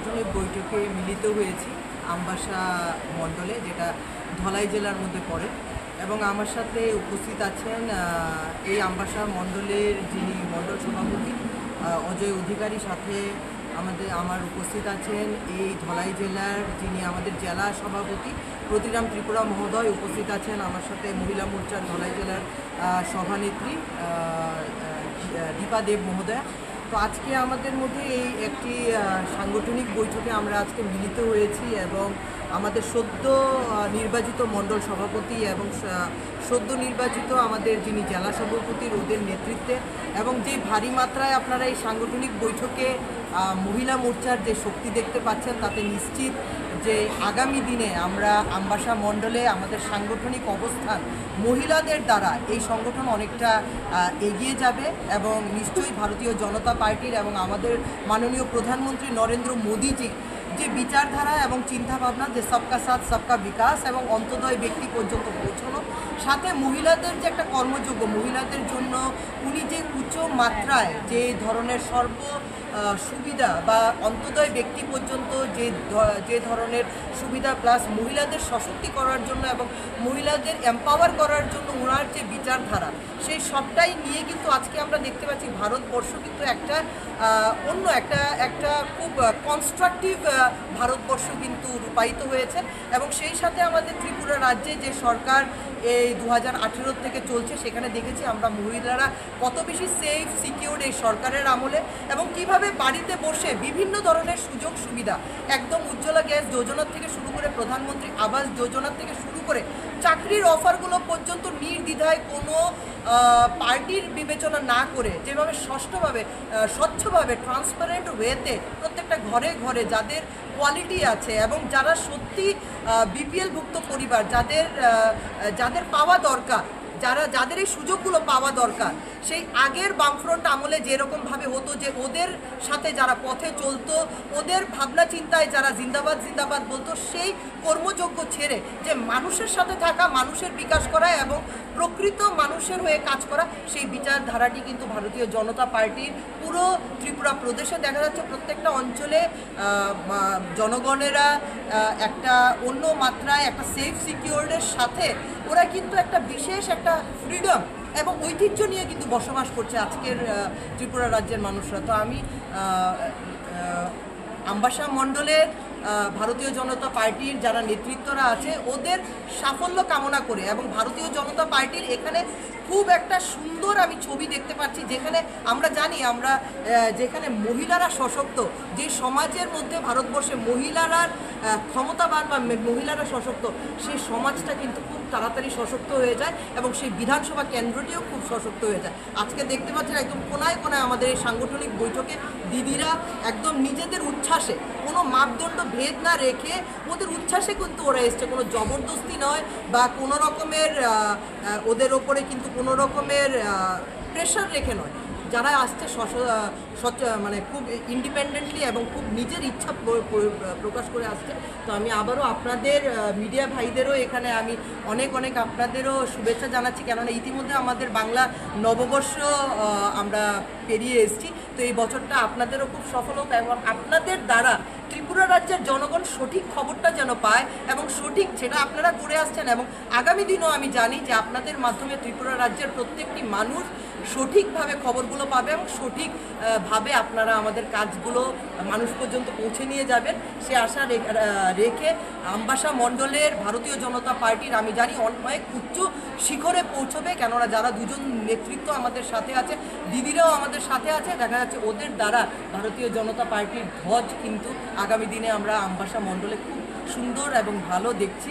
সাংগঠনিক বৈঠকে মিলিত হয়েছি আমবাসা মণ্ডলে, যেটা ধলাই জেলার মধ্যে পড়ে। এবং আমার সাথে উপস্থিত আছেন এই আমবাসা মণ্ডলের যিনি মণ্ডল সভাপতি অজয় অধিকারী, সাথে আমাদের, আমার উপস্থিত আছেন এই ধলাই জেলার যিনি আমাদের জেলা সভাপতি, প্রতিরাম ত্রিপুরা মহোদয় উপস্থিত আছেন আমার সাথে মহিলা মোর্চার ধলাই জেলার সভানেত্রী দীপা দেব মহোদয়া। তো আজকে আমাদের মধ্যে এই একটি সাংগঠনিক বৈঠকে আমরা আজকে মিলিত হয়েছি এবং আমাদের সদ্য নির্বাচিত মণ্ডল সভাপতি এবং সদ্য নির্বাচিত আমাদের যিনি জেলা সভাপতি ওদের নেতৃত্বে এবং যে ভারী মাত্রায় আপনারা এই সাংগঠনিক বৈঠকে মহিলা মোর্চার যে শক্তি দেখতে পাচ্ছেন তাতে নিশ্চিত যে আগামী দিনে আমরা আমবাসা মণ্ডলে আমাদের সাংগঠনিক অবস্থান মহিলাদের দ্বারা এই সংগঠন অনেকটা এগিয়ে যাবে এবং নিশ্চয়ই ভারতীয় জনতা পার্টির এবং আমাদের মাননীয় প্রধানমন্ত্রী নরেন্দ্র মোদীজি যে বিচারধারা এবং চিন্তাভাবনা যে সবকা সাথ, সবকা বিকাশ এবং অন্তদয় ব্যক্তি পর্যন্ত পৌঁছানো সাথে মহিলাদের যে একটা কর্মযোগ্য, মহিলাদের জন্য উনি যে উচ্চ মাত্রায় যে ধরনের সর্ব সুবিধা বা অন্তদয় ব্যক্তি পর্যন্ত যে যে ধরনের সুবিধা প্লাস মহিলাদের সশক্তি করার জন্য এবং মহিলাদের এম্পাওয়ার করার জন্য ওনার যে বিচারধারা, সেই সবটাই নিয়ে কিন্তু আজকে আমরা দেখতে পাচ্ছি। ভারতবর্ষ কিন্তু একটা অন্য একটা একটা খুব কনস্ট্রাকটিভ ভারতবর্ষ কিন্তু রূপায়িত হয়েছে এবং সেই সাথে আমাদের ত্রিপুরা রাজ্যে যে সরকার এই দু হাজার আঠেরো থেকে চলছে, সেখানে দেখেছি আমরা মহিলারা কত বেশি সেফ সিকিউর এই সরকারের আমলে এবং কীভাবে বাড়িতে বসে বিভিন্ন ধরনের সুযোগ সুবিধা। একদম উজ্জ্বলা গ্যাস যোজনা থেকে শুরু করে প্রধানমন্ত্রী আবাস যোজনা থেকে শুরু করে চাকরির অফারগুলো পর্যন্ত নির্দ্বিধায় কোনো পার্টির বিবেচনা না করে যেভাবে ষষ্ঠভাবে স্বচ্ছভাবে ট্রান্সপারেন্ট ওয়েতে প্রত্যেকটা ঘরে ঘরে যাদের কোয়ালিটি আছে এবং যারা সত্যি বিপিএল ভুক্ত পরিবার, যাদের যাদের পাওয়া দরকার, যারা, যাদের এই সুযোগগুলো পাওয়া দরকার সেই আগের বামফ্রন্ট আমলে যেরকমভাবে হতো যে ওদের সাথে যারা পথে চলতো, ওদের ভাবনা চিন্তায় যারা জিন্দাবাদ জিন্দাবাদ বলতো, সেই কর্মযোগ্য ছেড়ে যে মানুষের সাথে থাকা, মানুষের বিকাশ করা এবং প্রকৃত মানুষের হয়ে কাজ করা, সেই বিচারধারাটি কিন্তু ভারতীয় জনতা পার্টির পুরো ত্রিপুরা প্রদেশে দেখা যাচ্ছে। প্রত্যেকটা অঞ্চলে জনগণেরা একটা অন্য মাত্রায়, একটা সেফ সিকিউরের সাথে ওরা কিন্তু একটা বিশেষ একটা ফ্রিডম এবং ঐতিহ্য নিয়ে কিন্তু বসবাস করছে আজকের ত্রিপুরা রাজ্যের মানুষরা। তো আমি আম্বাসা মণ্ডলের ভারতীয় জনতা পার্টির যারা নেতৃত্বরা আছে, ওদের সাফল্য কামনা করে এবং ভারতীয় জনতা পার্টির এখানে খুব একটা সুন্দর আমি ছবি দেখতে পাচ্ছি, যেখানে আমরা জানি আমরা যেখানে মহিলারা সশক্ত, যে সমাজের মধ্যে ভারতবর্ষে মহিলারা ক্ষমতাবান বা মহিলারা সশক্ত সেই সমাজটা কিন্তু খুব তাড়াতাড়ি সশক্ত হয়ে যায় এবং সেই বিধানসভা কেন্দ্রটিও খুব সশক্ত হয়ে যায়। আজকে দেখতে পাচ্ছেন একদম কোনায় কোনায় আমাদের এই সাংগঠনিক বৈঠকে দিদিরা একদম নিজেদের উচ্ছ্বাসে কোনো মাপদণ্ড ভেদ না রেখে ওদের উচ্ছ্বাসে কিন্তু ওরা এসছে। কোনো জবরদস্তি নয় বা কোনো রকমের ওদের ওপরে কিন্তু কোনো রকমের প্রেশার রেখে নয়। যারা আসছে মানে খুব ইন্ডিপেন্ডেন্টলি এবং খুব নিজের ইচ্ছা প্র- প্র- প্রকাশ করে আসছে। তো আমি আবারও আপনাদের মিডিয়া ভাইদেরও এখানে আমি অনেক অনেক আপনাদেরও শুভেচ্ছা জানাচ্ছি। কেননা ইতিমধ্যে আমাদের বাংলা নববর্ষ আমরা পেরিয়ে এসেছি। তো এই বছরটা আপনাদেরও খুব সফল হোক এবং আপনাদের দ্বারা ত্রিপুরা রাজ্যের জনগণ সঠিক খবরটা যেন পায় এবং সঠিক যেটা আপনারা করে আসছেন এবং আগামী দিনও আমি জানি যে আপনাদের মাধ্যমে ত্রিপুরা রাজ্যের প্রত্যেকটি মানুষ সঠিকভাবে খবরগুলো পাবে এবং সঠিকভাবে আপনারা আমাদের কাজগুলো মানুষ পর্যন্ত পৌঁছে নিয়ে যাবেন। সে আশা রেখে আমবাসা মণ্ডলের ভারতীয় জনতা পার্টির আমি জানি অনেক উচ্চ শিখরে পৌঁছবে। কেননা যারা দুজন নেতৃত্ব আমাদের সাথে আছে, দিদিরাও আমাদের সাথে আছে। দেখা যাচ্ছে ওদের দ্বারা ভারতীয় জনতা পার্টির ধ্বজ কিন্তু আগামী দিনে আমরা আমবাসা মণ্ডলে খুব সুন্দর এবং ভালো দেখছি।